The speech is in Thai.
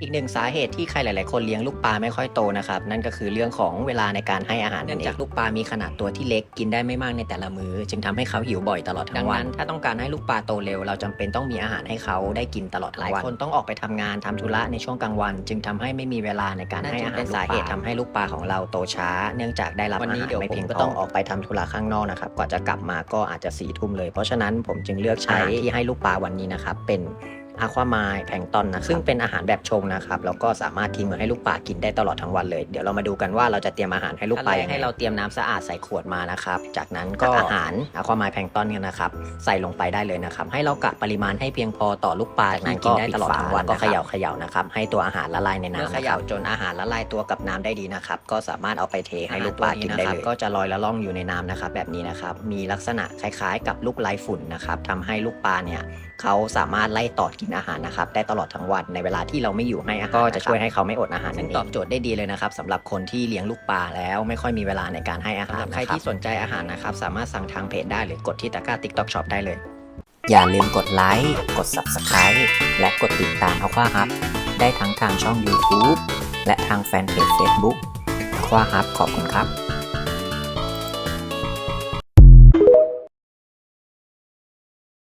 อีกหนึ่งสาเหตุที่ใครหลาย ๆ คนเลี้ยงลูกปลาไม่ค่อยโตนะครับนั่นก็คือเรื่องของเวลาในการให้อาหารเนื่องจากลูกปลามีขนาดตัวที่เล็กกินได้ไม่มากในแต่ละมื้อจึงทำให้เขาหิวบ่อยตลอดทั้งวันถ้าต้องการให้ลูกปลาโตเร็ว เราจำเป็นต้องมีอาหารให้เขาได้กินตลอดทั้งวันหลายคนต้องออกไปทำงานทำธุระในช่วงกลางวัน จึงทำให้ไม่มีเวลาในการให้อาหารเป็นสาเหตุทำให้ลูกปลาของเราโตช้า เนื่องจากได้รับอาหารไม่เพียงพอก็ต้องออกไปทำธุระข้างนอกนะครับกว่าจะกลับมาก็อาจจะสี่ทุ่มเลย เพราะฉะนั้นผมจึงเลือกใช้ที่ให้ลูกปลาวันนี้นะครับเป็น อะควาไมล์แพลงก์ตอนนะซึ่งเป็นอาหารแบบชงนะครับแล้วก็สามารถทิ้งไว้ให้ลูกปลากินได้ตลอดทั้งวันเลย เดี๋ยวเรามาดูกันว่าเราจะเตรียมอาหารให้ลูกปลายังไงให้เราเตรียมน้ำสะอาดใส่ขวดมานะครับจากนั้นก็อาหารอะควาไมล์แพลงก์ตอนกันนะครับใส่ลงไปได้เลยนะครับให้เรากะปริมาณให้เพียงพอต่อลูกปลาจากนั้นกินได้ตลอดทั้งวันก็เขย่าเขย่านะครับให้ตัวอาหารละลายในน้ำเขย่าจนอาหารละลายตัวกับน้ำได้ดีนะครับก็สามารถเอาไปเทให้ลูกปลากินได้เลยก็จะลอยละล่องอยู่ในน้ำนะครับแบบนี้นะครับมีลักษณะคล้ายๆ กับลูกไล่ฝุ่นนะครับทำให้ลูกปลาเนี่ยเขาสามารถไล่ตอดกินอาหารนะครับได้ตลอดทั้งวันในเวลาที่เราไม่อยู่ให้อาหารก็จะช่วยให้เขาไม่อดอาหารนั่นเองตอบโจทย์ได้ดีเลยนะครับสำหรับคนที่เลี้ยงลูกปลาแล้วไม่ค่อยมีเวลาในการให้อาหารใครที่สนใจอาหารนะครับสามารถสั่งทางเพจได้หรือกดที่ตะกร้า TikTok Shop ได้เลย อย่าลืมกดไลค์กด Subscribe และกดติดตามเอาว่าครับได้ทั้งทางช่อง YouTube และทางแฟนเพจ Facebook ว่าครับขอบคุณครับ